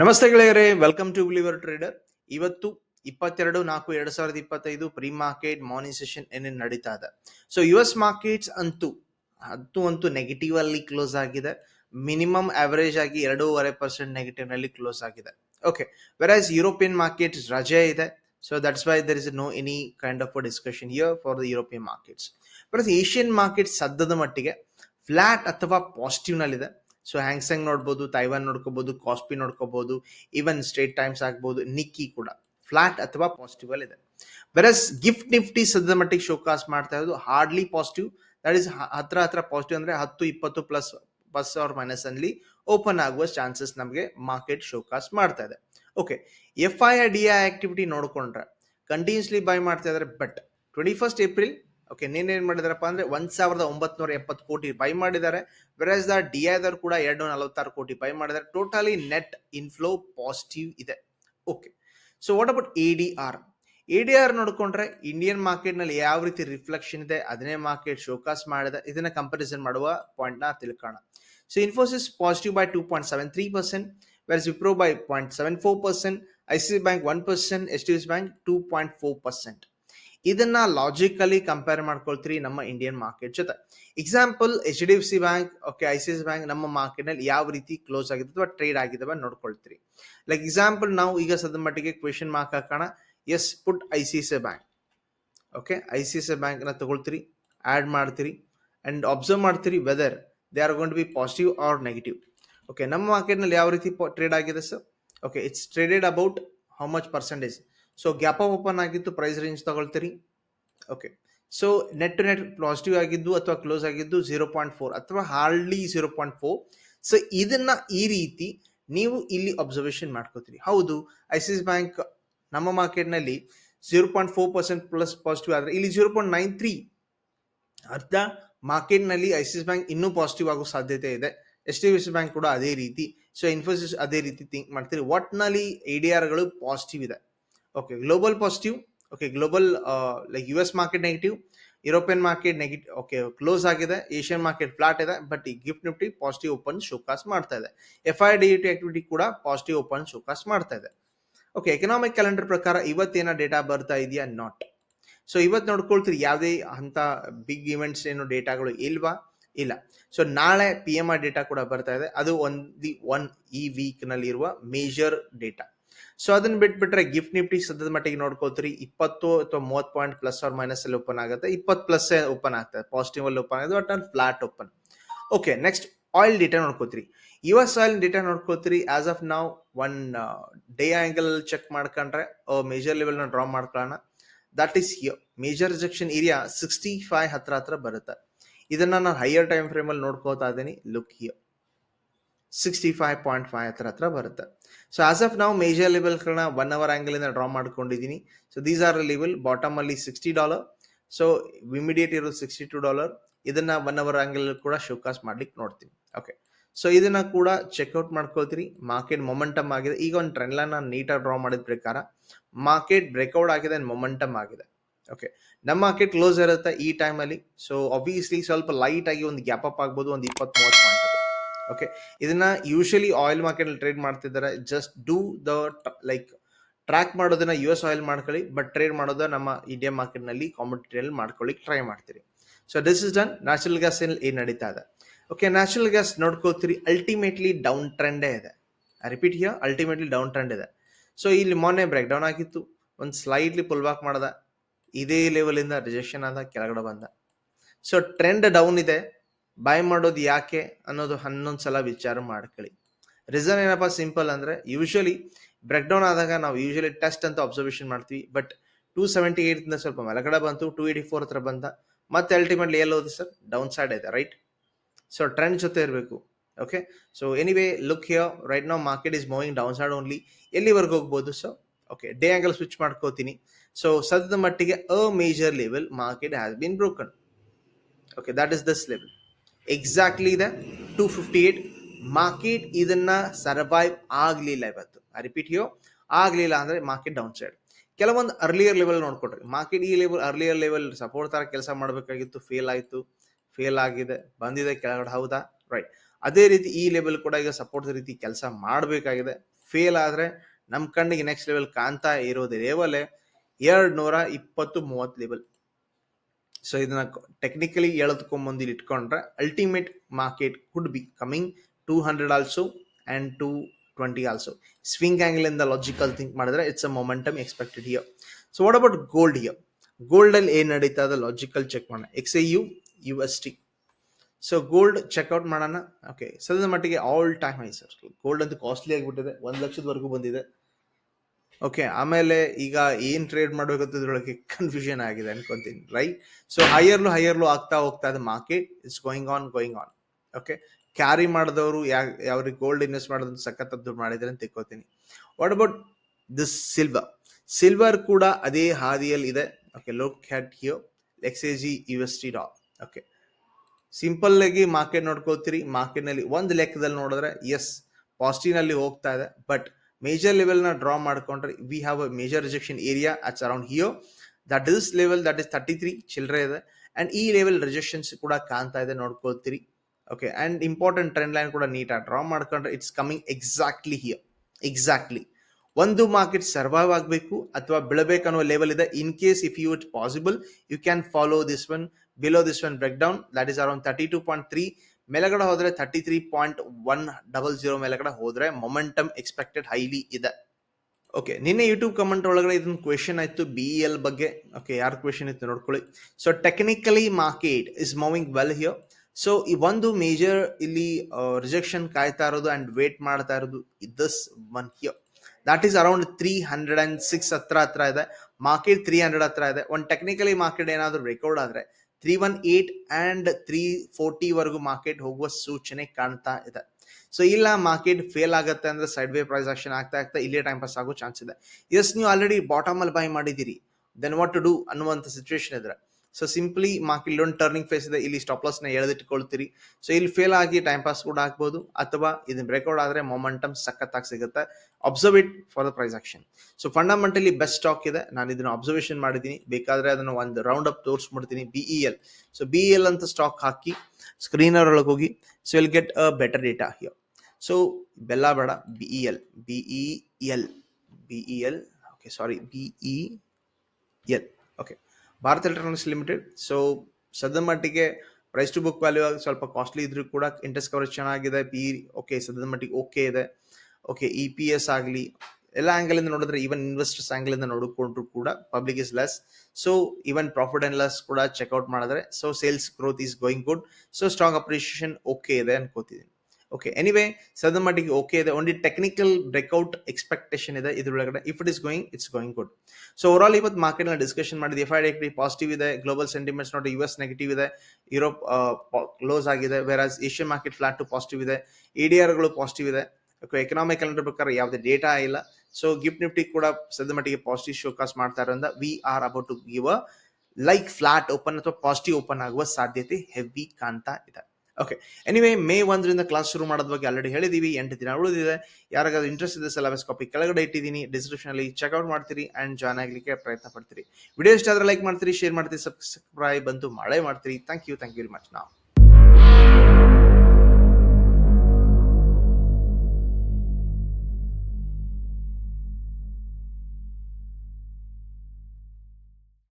ನಮಸ್ತೆ ಗೆಳೆಯರೇ welcome to believer trader ಇವತ್ತು ಇಪ್ಪತ್ತೆರಡು, ನಾಲ್ಕು, ಎರಡ್ ಸಾವಿರದ ಇಪ್ಪತ್ತೈದು ಪ್ರೀ ಮಾರ್ಕೆಟ್ ಮಾರ್ನಿಂಗ್ ಸೆಷನ್ ಏನೇನು ನಡೀತಾ ಇದೆ. ಸೊ ಯು ಎಸ್ ಮಾರ್ಕೆಟ್ಸ್ ಅಂತೂ ಅಂತೂ ಅಂತೂ ನೆಗೆಟಿವ್ ಅಲ್ಲಿ ಕ್ಲೋಸ್ ಆಗಿದೆ. ಮಿನಿಮಮ್ ಆವರೇಜ್ ಆಗಿ ಎರಡೂವರೆ ಪರ್ಸೆಂಟ್ ನೆಗೆಟಿವ್ನಲ್ಲಿ ಕ್ಲೋಸ್ ಆಗಿದೆ. ಓಕೆ ವೆರೈಸ್ ಯುರೋಪಿಯನ್ ಮಾರ್ಕೆಟ್ ರಜೆ ಇದೆ. So that's why there is no any kind of discussion here for the European markets Asian market ಸದ್ಯದ ಮಟ್ಟಿಗೆ ಫ್ಲಾಟ್ ಅಥವಾ ಪಾಸಿಟಿವ್ ನಲ್ಲಿದೆ. ಸೊ ಹ್ಯಾಂಗ್ಸಂಗ್ ನೋಡ್ಬೋದು ತೈವಾನ್ ನೋಡ್ಕೋಬಹುದು ಕಾಸ್ಪಿ ನೋಡ್ಕೋಬಹುದು ಈವನ್ ಸ್ಟೇಟ್ ಟೈಮ್ಸ್ ಆಗ್ಬೋದು ನಿಕ್ಕಿ ಕೂಡ. ಫ್ಲಾಟ್ ಅಥವಾ ಪಾಸಿಟಿವ್ ಅಲ್ಲಿ ಇದೆ ಬೆರಸ್ ಗಿಫ್ಟ್ ನಿಫ್ಟಿ ಸದ್ಯದ ಮಟ್ಟಿಗೆ ಶೋಕಾಸ್ ಮಾಡ್ತಾ ಇರೋದು ಹಾರ್ಡ್ಲಿ ಪಾಸಿಟಿವ್ ದಟ್ ಇಸ್ ಹತ್ರ ಹತ್ರ ಪಾಸಿಟಿವ್ ಅಂದ್ರೆ ಹತ್ತು, ಇಪ್ಪತ್ತು ಪ್ಲಸ್ ಪ್ಲಸ್ ಆರ್ ಮೈನಸ್ ಅಲ್ಲಿ ಓಪನ್ ಆಗುವ ಚಾನ್ಸಸ್ ನಮಗೆ ಮಾರ್ಕೆಟ್ ಶೋಕಾಸ್ ಮಾಡ್ತಾ ಇದೆ. Okay F I D I activity ನೋಡ್ಕೊಂಡ್ರೆ ಕಂಟಿನ್ಯೂಸ್ಲಿ ಬೈ ಮಾಡ್ತಾ ಇದಾರೆ but twenty first April okay ಏನ್ ಮಾಡಿದಾರಪ್ಪ ಅಂದ್ರೆ ಒಂದ್ ಸಾವಿರದ ಒಂಬತ್ನೂರ ಎಪ್ಪತ್ತು ಕೋಟಿ ಬೈ ಮಾಡಿದ್ದಾರೆ ವೆರಸ್ ದ ಡಿ ಐದವ್ರು ಕೂಡ ಎರಡು ನಲವತ್ತಾರು ಕೋಟಿ ಬೈ ಮಾಡಿದ್ದಾರೆ ಟೋಟಲಿ ನೆಟ್ ಇನ್ಫ್ಲೋ ಪಾಸಿಟಿವ್ ಇದೆ okay so what about A D R A D R ನೋಡ್ಕೊಂಡ್ರೆ ಇಂಡಿಯನ್ ಮಾರ್ಕೆಟ್ನಲ್ಲಿ ಯಾವ ರೀತಿ ರಿಫ್ಲೆಕ್ಷನ್ ಇದೆ ಅದನ್ನೇ ಮಾರ್ಕೆಟ್ ಶೋಕಾಸ್ ಮಾಡಿದೆ ಇದನ್ನ ಕಂಪ್ಯಾರಿಸನ್ ಮಾಡುವ ಪಾಯಿಂಟ್ನ ತಿಳ್ಕೋಣ so Infosys positive by two point seven three percent versus Wipro by point seven four percent I C bank one percent S S bank two point four percent ಇದನ್ನ logically compare ಮಾಡ್ಕೊಳ್ತೀರಿ ನಮ್ಮ Indian market ಜೊತೆ. Example H D F C bank okay I C S bank ನಮ್ಮ ಮಾರ್ಕೆಟ್ನಲ್ಲಿ ಯಾವ ರೀತಿ close ಆಗಿದೆ ಅಥವಾ ಟ್ರೇಡ್ ಆಗಿದಾವೆ ನೋಡ್ಕೊಳ್ತೀರಿ. ಲೈಕ್ ಎಕ್ಸಾಂಪಲ್ ನಾವು ಈಗ ಸದನ ಮಟ್ಟಿಗೆ ಕ್ವೆಶನ್ ಮಾರ್ಕ್ ಹಾಕೋಣ. Yes put I C C bank okay I C C ಬ್ಯಾಂಕ್ನ ತಗೊಳ್ತೀರಿ ಆಡ್ ಮಾಡ್ತೀರಿ ಅಂಡ್ ಅಬ್ಸರ್ವ್ ಮಾಡ್ತೀರಿ whether they are gone to be positive or negative okay ನಮ್ಮ ಮಾರ್ಕೆಟ್ನಲ್ಲಿ ಯಾವ ರೀತಿ ಟ್ರೇಡ್ ಆಗಿದೆ sir okay it's traded about how much percentage so gap open ಆಗಿತ್ತು price range ತಗೊಳ್ತೀರಿ. Okay so net to net positive ಆಗಿದ್ದು ಅಥವಾ close ಆಗಿದ್ದು zero point four ಅಥವಾ hardly zero point four so ಇದನ್ನ ಈ ರೀತಿ ನೀವು ಇಲ್ಲಿ ಅಬ್ಸರ್ವೇಷನ್ ಮಾಡ್ಕೋತೀರಿ. ಹೌದು ಐ ಸಿ ಬ್ಯಾಂಕ್ ನಮ್ಮ ಮಾರ್ಕೆಟ್ನಲ್ಲಿ zero point four percent plus positive ಆದ್ರೆ ಇಲ್ಲಿ ಜೀರೋ ಪಾಯಿಂಟ್ ನೈನ್ ತ್ರೀ ಅರ್ಧ ಮಾರ್ಕೆಟ್ನಲ್ಲಿ ಸಿ ಬ್ಯಾಂಕ್ ಇನ್ನೂ ಪಾಸಿಟಿವ್ ಆಗೋ ಸಾಧ್ಯತೆ ಇದೆ. ಎಚ್ ಡಿ ಎಸ್ ಬ್ಯಾಂಕ್ ಕೂಡ ಅದೇ ರೀತಿ. ಸೊ ಇನ್ಫೋಸಿಸ್ ಅದೇ ರೀತಿ ಥಿಂಕ್ ಮಾಡ್ತೀರಿ. ಒಟ್ನಲ್ಲಿ ಎ ಡಿ ಆರ್ಗಳು ಪಾಸಿಟಿವ್ ಇದೆ. Okay global positive okay global like U S market negative European market negative okay close ಆಗಿದೆ ಏಷ್ಯನ್ ಮಾರ್ಕೆಟ್ ಫ್ಲಾಟ್ ಇದೆ ಬಟ್ ಈ GIFT Nifty positive open showcase ಮಾಡ್ತಾ ಇದೆ. F I D T activity ಕೂಡ positive open showcase ಮಾಡ್ತಾ ಇದೆ. Okay economic calendar ಪ್ರಕಾರ ಇವತ್ತೇನ data ಬರ್ತಾ ಇದೆಯಾ? ನಾಟ್ ಸೊ ಇವತ್ತು ನೋಡ್ಕೊಳ್ತೀರಿ ಯಾವುದೇ ಅಂತ ಬಿಗ್ ಇವೆಂಟ್ಸ್ ಏನು ಡೇಟಾಗಳು ಇಲ್ವಾ? ಇಲ್ಲ. ಸೊ ನಾಳೆ ಪಿ ಎಂ ಆರ್ ಡೇಟಾ ಕೂಡ ಬರ್ತಾ ಇದೆ. ಅದು ಒನ್ ದಿ ಒನ್ ಈ ವೀಕ್ನಲ್ಲಿರುವ ಮೇಜರ್ ಡೇಟಾ ಸೊ ಅದನ್ನ ಬಿಟ್ಬಿಟ್ರೆ ಗಿಫ್ಟ್ ನಿಫ್ಟಿ ಸದ್ಯದ ಮಟ್ಟಿಗೆ ನೋಡ್ಕೋತೀರಿ ಇಪ್ಪತ್ತು ಅಥವಾ ಮೂವತ್ತು ಪಾಯಿಂಟ್ ಪ್ಲಸ್ ಆರ್ ಮೈನಸ್ ಅಲ್ಲಿ ಓಪನ್ ಆಗುತ್ತೆ. ಇಪ್ಪತ್ತು ಪ್ಲಸ್ ಓಪನ್ ಆಗ್ತದೆ. ಪಾಸಿಟಿವ್ ಅಲ್ಲಿ ಓಪನ್ ಆಗುತ್ತೆ ಬಟ್ ಅಲ್ಲಿ flat open okay next oil data ನೋಡ್ಕೋತೀರಿ U S oil data ನೋಡ್ಕೋತೀರಿ ಆಸ್ ಆಫ್ ನಾವ್ ಒನ್ ಡೇ ಆಂಗಲ್ ಚೆಕ್ ಮಾಡ್ಕೊಂಡ್ರೆ ಮೇಜರ್ ಲೆವೆಲ್ನ ಡ್ರಾ ಮಾಡ್ಕೊಳ್ಳೋಣ. That is major rejection area sixty five ಹತ್ರ ಹತ್ರ ಬರುತ್ತೆ. ಇದನ್ನ ನಾನು ಹೈಯರ್ ಟೈಮ್ ಫ್ರೇಮ್ ಅಲ್ಲಿ ನೋಡ್ಕೋತಾ ಇದ್ದೀನಿ. Look here sixty five point five ಹತ್ರ ಹತ್ರ ಬರುತ್ತೆ. ಸೊ ಆಸ್ ಆಫ್ ನಾವು ಮೇಜರ್ ಲೆವೆಲ್ಗಳನ್ನ ಒನ್ ಅವರ್ ಆಂಗಲ್ ಇಂದ ಡ್ರಾ ಮಾಡ್ಕೊಂಡಿದ್ದೀನಿ so these are level bottom ಅಲ್ಲಿ ಸಿಕ್ಸ್ಟಿ ಡಾಲರ್ ಸೊ ಇಮಿಡಿಯೇಟ್ ಇರೋದು ಸಿಕ್ಸ್ಟಿ ಟು ಡಾಲರ್ ಇದನ್ನ ಒನ್ ಅವರ್ ಆಂಗಲ್ ಕೂಡ ಶೋಕಾಸ್ ಮಾಡ್ಲಿಕ್ಕೆ ನೋಡ್ತೀನಿ. ಓಕೆ ಸೊ ಇದನ್ನ ಕೂಡ ಚೆಕ್ಔಟ್ ಮಾಡ್ಕೊಳ್ತೀರಿ. ಮಾರ್ಕೆಟ್ ಮೊಮೆಂಟಮ್ ಆಗಿದೆ. ಈಗ ಒಂದು ಟ್ರೆಂಡ್ ಲೈನ್ ನಾನು ನೀಟಾಗಿ ಡ್ರಾ ಮಾಡಿದ ಪ್ರಕಾರ ಮಾರ್ಕೆಟ್ ಬ್ರೇಕ್ಔಟ್ ಆಗಿದೆ ಅಂಡ್ ಮೊಮೆಂಟಮ್ ಆಗಿದೆ. ಓಕೆ ನಮ್ಮ ಮಾರ್ಕೆಟ್ ಕ್ಲೋಸ್ ಇರುತ್ತೆ ಈ ಟೈಮಲ್ಲಿ ಸೊ ಅಬ್ವಿಯಸ್ಲಿ ಸ್ವಲ್ಪ ಲೈಟ್ ಆಗಿ ಒಂದು ಗ್ಯಾಪ್ ಅಪ್ ಆಗ್ಬೋದು, ಒಂದು ಇಪ್ಪತ್ತ್ ಮೂವತ್ತು ಪಾಯಿಂಟ್ ಓಕೆ ಇದನ್ನ ಯೂಶಲಿ ಆಯಿಲ್ ಮಾರ್ಕೆಟ್ ಅಲ್ಲಿ ಟ್ರೇಡ್ ಮಾಡ್ತಿದ್ದಾರೆ. Just do the like track ಮಾಡೋದನ್ನ ಯು ಎಸ್ ಆಯಿಲ್ ಮಾಡ್ಕೊಳ್ಳಿ ಬಟ್ ಟ್ರೇಡ್ ಮಾಡೋದ ನಮ್ಮ ಇಂಡಿಯಾ ಮಾರ್ಕೆಟ್ನಲ್ಲಿ ಕಾಂಪಿಟೇಟಿವ್ ಮಾಡ್ಕೊಳ್ಳಿಕ್ ಟ್ರೈ ಮಾಡ್ತೀರಿ. So this is done natural gas ಏನ್ ನಡೀತಾ ಇದೆ? ಓಕೆ ನ್ಯಾಚುರಲ್ ಗ್ಯಾಸ್ ನೋಡ್ಕೊಳ್ತೀರಿ. ಅಲ್ಟಿಮೇಟ್ಲಿ ಡೌನ್ ಟ್ರೆಂಡೇ ಇದೆ. Repeat here ultimately down trend ಇದೆ. ಸೊ ಇಲ್ಲಿ ಮೊನ್ನೆ ಬ್ರೇಕ್ ಡೌನ್ ಆಗಿತ್ತು. ಒಂದು ಸ್ಲೈಟ್ಲಿ ಪುಲ್ ಬ್ಯಾಕ್ ಮಾಡದ. ಇದೇ ಲೆವೆಲಿಂದ ರಿಜೆಕ್ಷನ್ ಆದ, ಕೆಳಗಡೆ ಬಂದ. ಸೊ ಟ್ರೆಂಡ್ ಡೌನ್ ಇದೆ. ಬೈ ಮಾಡೋದು ಯಾಕೆ ಅನ್ನೋದು ಹನ್ನೊಂದು ಸಲ ವಿಚಾರ ಮಾಡ್ಕೊಳ್ಳಿ. ರೀಸನ್ ಏನಪ್ಪ ಸಿಂಪಲ್ ಅಂದ್ರೆ ಯೂಶಲಿ ಬ್ರೇಕ್ ಡೌನ್ ಆದಾಗ ನಾವು ಯೂಶಲಿ ಟೆಸ್ಟ್ ಅಂತ ಅಬ್ಸರ್ವೇಷನ್ ಮಾಡ್ತೀವಿ ಬಟ್ ಟೂ ಸೆವೆಂಟಿ ಏಟ್ ಇಂದ ಸ್ವಲ್ಪ ಮೇಲಗಡೆ ಬಂತು ಟೂ ಏಯ್ಟಿ ಫೋರ್ ಹತ್ರ ಬಂದ, ಮತ್ತೆ ಅಲ್ಟಿಮೇಟ್ಲಿ ಎಲ್ಲಿ ಹೋದು ಸರ್ ಡೌನ್ ಸೈಡ್ ಇದೆ ರೈಟ್ ಸೊ ಟ್ರೆಂಡ್ ಜೊತೆ ಇರಬೇಕು okay so anyway look here right ನಾವು market is moving down side only ಎಲ್ಲಿವರೆಗೂ ಹೋಗ್ಬೋದು so okay day angle switch ಮಾಡ್ಕೋತೀನಿ. ಸೊ ಸದ್ಯದ ಮಟ್ಟಿಗೆ a major level market has been broken okay that is this level exactly ಇದೆ two fifty eight market ಇದನ್ನ survive ಆಗಲಿಲ್ಲ ಇವತ್ತು. ಐ ರಿಪೀಟ್ ಯೋ ಆಗಲಿಲ್ಲ ಅಂದ್ರೆ ಮಾರ್ಕೆಟ್ ಡೌನ್ ಸೈಡ್ ಕೆಲವೊಂದು ಅರ್ಲಿಯರ್ ಲೆವೆಲ್ ನೋಡ್ಕೊಡ್ರಿ ಮಾರ್ಕೆಟ್ ಈ ಲೆವೆಲ್ ಅರ್ಲಿಯರ್ ಲೆವೆಲ್ ಸಪೋರ್ಟ್ ತರ ಕೆಲಸ ಮಾಡಬೇಕಾಗಿತ್ತು ಫೇಲ್ ಆಯಿತು ಫೇಲ್ ಆಗಿದೆ, ಬಂದಿದೆ ಕೆಳಗಡೆ, ಹೌದಾ? ರೈಟ್ ಅದೇ ರೀತಿ ಈ ಲೆವೆಲ್ ಕೂಡ ಈಗ ಸಪೋರ್ಟ್ ರೀತಿ ಕೆಲಸ ಮಾಡಬೇಕಾಗಿದೆ. ಫೇಲ್ ಆದ್ರೆ ನಮ್ಮ ಕಣ್ಣಿಗೆ ನೆಕ್ಸ್ಟ್ ಲೆವೆಲ್ ಕಾಣ್ತಾ ಇರೋದು ಲೆವೆಲ್ ಎರಡ್ ನೂರ ಇಪ್ಪತ್ತು ಮೂವತ್ತು ಲೆವೆಲ್ ಸೊ ಇದನ್ನ ಟೆಕ್ನಿಕಲಿ ಎಳೆದುಕೊಂಬಂದು ಇಲ್ಲಿ ಇಟ್ಕೊಂಡ್ರೆ ultimate market could be coming two hundred also and two twenty also swing ಆ್ಯಂಗ್ಲಿಂದ logical think ಮಾಡಿದ್ರೆ it's a momentum expected here so what about gold here ಗೋಲ್ಡಲ್ಲಿ ಏನ್ ನಡೀತಾ ಇದೆ? ಲಾಜಿಕಲ್ ಚೆಕ್ ಮಾಡೋಣ. X A U U S T so gold check out ಮಾಡೋಣ. Okay ಸದ್ಯದ ಮಟ್ಟಿಗೆ all time high sir gold ಅಂತೂ costly ಆಗಿಬಿಟ್ಟಿದೆ. ಒಂದು ಲಕ್ಷದವರೆಗೂ ಬಂದಿದೆ. ಓಕೆ ಆಮೇಲೆ ಈಗ ಏನ್ ಟ್ರೇಡ್ ಮಾಡ್ಬೇಕಂತ ಇದ್ರೊಳಗೆ ಕನ್ಫ್ಯೂಷನ್ ಆಗಿದೆ ಅನ್ಕೊಂತೀನಿ ರೈಟ್ ಸೊ ಹೈಯರ್ಲು ಹೈಯರ್ಲು ಆಗ್ತಾ ಹೋಗ್ತಾ ಇದೆ market it's going on going on okay carry ಮಾಡಿದವರು ಯಾ, ಯಾವ್ರಿಗೆ ಗೋಲ್ಡ್ ಇನ್ವೆಸ್ಟ್ ಮಾಡೋದು ದುಡ್ಡು ಮಾಡಿದ್ರೆ ಅಂತ ತಿಳ್ಕೊತೀನಿ. What about this silver silver ಕೂಡ ಅದೇ ಹಾದಿಯಲ್ಲಿ ಇದೆ. Okay look at here X A G U S T ಡಾ ಓಕೆ ಸಿಂಪಲ್ ಆಗಿ ಮಾರ್ಕೆಟ್ ನೋಡ್ಕೋತೀರಿ ಮಾರ್ಕೆಟ್ನಲ್ಲಿ ಒಂದು ಲೆಕ್ಕದಲ್ಲಿ ನೋಡಿದ್ರೆ ಎಸ್ ಪಾಸಿಟಿವ್ನಲ್ಲಿ ಹೋಗ್ತಾ ಇದೆ. ಬಟ್ ಮೇಜರ್ ಲೆವೆಲ್ನ ಡ್ರಾ ಮಾಡ್ಕೊಂಡ್ರೆ we have a major rejection area it's around here that is level that is thirty three ಚಿಲ್ಲರೆ ಇದೆ ಅಂಡ್ ಈ ಲೆವೆಲ್ ರಿಜೆಕ್ಷನ್ಸ್ ಕೂಡ ಕಾಣ್ತಾ ಇದೆ ನೋಡ್ಕೊಳ್ತೀರಿ okay and important trend line ಕೂಡ ನೀಟಾಗಿ ಡ್ರಾ ಮಾಡ್ಕೊಂಡ್ರೆ it's coming exactly here exactly ಒಂದು ಮಾರ್ಕೆಟ್ ಸರ್ವೈವ್ ಆಗಬೇಕು ಅಥವಾ ಬೀಳಬೇಕನ್ನೋ ಲೆವೆಲ್ ಇದೆ in case if you it possible you can follow this one below this one break down that is around thirty two point three ಮೇಲಗಡೆ ಹೋದ್ರೆ thirty three point one double zero ಮೇಲಗಡೆ ಹೋದ್ರೆ momentum expected highly ಇದೆ. Okay ನಿನ್ನೆ YouTube comment ಒಳಗಡೆ ಇದೊಂದು question ಆಯ್ತು B L ಬಗ್ಗೆ. ಓಕೆ ಯಾರು ಕ್ವೆಶನ್ ಇತ್ತು ನೋಡ್ಕೊಳ್ಳಿ. So technically market is moving well here so ಈ ಒಂದು ಮೇಜರ್ ಇಲ್ಲಿ ರಿಜೆಕ್ಷನ್ ಕಾಯ್ತಾ ಇರೋದು ಅಂಡ್ ವೇಟ್ ಮಾಡ್ತಾ ಇರೋದು this one here that is around three hundred and six ಹತ್ರ ಹತ್ರ ಇದೆ. ಮಾರ್ಕೆಟ್ ತ್ರೀ ಹಂಡ್ರೆಡ್ ಹತ್ರ ಇದೆ. ಒಂದು ಟೆಕ್ನಿಕಲಿ ಮಾರ್ಕೆಟ್ ಏನಾದರೂ ರೆಕಾರ್ಡ್ ಆದ್ರೆ three one eight and three forty ವರೆಗೂ ಮಾರ್ಕೆಟ್ ಹೋಗುವ ಸೂಚನೆ ಕಾಣ್ತಾ ಇದೆ. ಸೊ ಇಲ್ಲ ಮಾರ್ಕೆಟ್ ಫೇಲ್ ಆಗುತ್ತೆ ಅಂದ್ರೆ ಸೈಡ್ ವೇ ಪ್ರೈಸ್ ಆಕ್ಷನ್ ಆಗ್ತಾ ಆಗ್ತಾ ಇಲ್ಲೇ ಟೈಮ್ ಪಾಸ್ ಆಗೋ ಚಾನ್ಸ್ ಇದೆ. ಎಸ್ ನೀವು ಆಲ್ರೆಡಿ ಬಾಟಮ್ ಅಲ್ಲಿ ಬೈ ಮಾಡಿದ್ದೀರಿ. ದೆನ್ ವಾಟ್ ಟು ಡೂ ಅನ್ನುವಂಥ ಸಿಚುವೇಶನ್ ಇದ್ರೆ ಸೊ ಸಿಂಪ್ಲಿ ಮಾರ್ಕೆಟ್ ಇಲ್ಲೊಂದು ಟರ್ನಿಂಗ್ ಫೇಸ್ ಇದೆ. ಇಲ್ಲಿ ಸ್ಟಾಪ್ ಲಾಸ್ನ ಎಳೆದಿಟ್ಕೊಳ್ತೀರಿ ಸೊ ಇಲ್ಲಿ ಫೇಲ್ ಆಗಿ ಟೈಮ್ ಪಾಸ್ ಕೂಡ ಆಗ್ಬೋದು. ಅಥವಾ ಇದನ್ನ ಬ್ರೇಕ್ಔಟ್ ಆದರೆ ಮೊಮೆಂಟಮ್ ಸಖತ್ತಾಗಿ ಸಿಗುತ್ತೆ. Observe it for the price action so fundamentally best stock ಇದೆ. ನಾನು ಇದನ್ನು ಅಬ್ಸರ್ವೇಷನ್ ಮಾಡಿದ್ದೀನಿ. ಬೇಕಾದರೆ ಅದನ್ನು ಒಂದು round up ತೋರಿಸ್ಬಿಡ್ತೀನಿ E L so B L ಅಂತ ಸ್ಟಾಕ್ ಹಾಕಿ ಸ್ಕ್ರೀನರ್ ಒಳಗೆ ಹೋಗಿ so will get a better data here so ಬೆಲ್ಲ ಬೇಡ. B E L B E L B E L okay sorry B E L okay Bharat electronics limited. So ಸದ್ಯ ಮಟ್ಟಿಗೆ price to book value ಸ್ವಲ್ಪ costly ಇದ್ರೂ ಕೂಡ interest coverage ಚೆನ್ನಾಗಿದೆ. P okay ಸದ್ಯದ ಮಟ್ಟಿಗೆ ಓಕೆ ಇದೆ. ಓಕೆ ಇ ಪಿ ಎಸ್ ಆಗಲಿ, ಎಲ್ಲ ಆ್ಯಂಗಲಿಂದ ನೋಡಿದ್ರೆ ಈವನ್ ಇನ್ವೆಸ್ಟರ್ಸ್ ಆ್ಯಂಗಲಿಂದ ನೋಡಿಕೊಂಡ್ರು ಕೂಡ public is less so even profit and loss ಕೂಡ ಚೆಕ್ಔಟ್ ಮಾಡಿದ್ರೆ so sales growth is going good so strong appreciation okay ಇದೆ ಅನ್ಕೋತಿದ್ದೀನಿ. ಓಕೆ ಎನಿವೇ ಸದ ಮಟ್ಟಿಗೆ ಓಕೆ ಇದೆ ಒನ್ಲಿ ಟೆಕ್ನಿಕಲ್ ಬ್ರೇಕ್ಔಟ್ ಎಕ್ಸ್ಪೆಕ್ಟೇಷನ್ ಇದೆ ಇದ್ರೊಳಗಡೆ. If it is going it's going good so overall ಇವತ್ತು ಮಾರ್ಕೆಟ್ನಲ್ಲಿ ಡಿಸ್ಕಷನ್ ಮಾಡಿದ್ವಿ ಎಫ್ ಐ ಡಿ ಪಾಸಿಟಿವ್ ಇದೆ ಗ್ಲೋಬಲ್ ಸೆಂಟಿಮೆಂಟ್ಸ್ ನೋಡಿ ಯು ಎಸ್ ನೆಗೆಟಿವ್ ಇದೆ ಯುರೋಪ್ ಕ್ಲೋಸ್ ಆಗಿದೆ whereas Asian market flat to positive ಇದೆ ಇಡಿಆರ್ಗಳು ಪಾಸಿಟಿವ್ ಇದೆ. ಎಕನಾಮಿಕ್ ಕ್ಯಾಲೆಂಡರ್ ಪ್ರಕಾರ ಯಾವುದೇ ಡೇಟಾ ಇಲ್ಲ. ಸೊ ಗಿಫ್ಟ್ ನಿಫ್ಟಿ ಕೂಡ ಸದ್ಯ ಮಟ್ಟಿಗೆ ಪಾಸಿಟಿವ್ ಶೋಕಾಸ್ ಮಾಡ್ತಾ ಇರೋದ್ರಿಂದ we are about to give a like flat open ಅಥವಾ ಪಾಸಿಟಿವ್ ಓಪನ್ ಆಗುವ ಸಾಧ್ಯತೆ ಹೆವಿ ಕಾಣ್ತಾ ಇದೆ. ಓಕೆ ಎನಿವೇ ಮೇ ಒಂದರಿಂದ ಕ್ಲಾಸ್ ಶುರು ಮಾಡೋದ್ ಬಗ್ಗೆ ಆಲ್ರೆಡಿ ಹೇಳಿದೀವಿ, ಎಂಟು ದಿನ ಉಳಿದಿದೆ. ಯಾರಿಗಾದ್ರೂ ಇಂಟ್ರೆಸ್ಟ್ ಇದೆ ಸಿಲೆಬಸ್ ಕಾಪಿ ಕೆಳಗಡೆ ಇಟ್ಟಿದ್ದೀನಿ ಡಿಸ್ಕ್ರಿಪ್ಷನ್ ಅಲ್ಲಿ ಚೆಕ್ಔಟ್ ಮಾಡ್ತೀರಿ ಅಂಡ್ ಜಾಯ್ನ್ ಆಗಲಿಕ್ಕೆ ಪ್ರಯತ್ನ ಪಡ್ತೀರಿ. ವಿಡಿಯೋ ಇಷ್ಟ ಆದರೆ ಲೈಕ್ ಮಾಡ್ತೀರಿ ಶೇರ್ ಮಾಡ್ತೀರಿ ಸಬ್ಸ್ಕ್ರೈಬ್ ಬಂತು ಮಾಡೇ ಮಾಡ್ತೀರಿ. Thank you thank you very much ನಾವು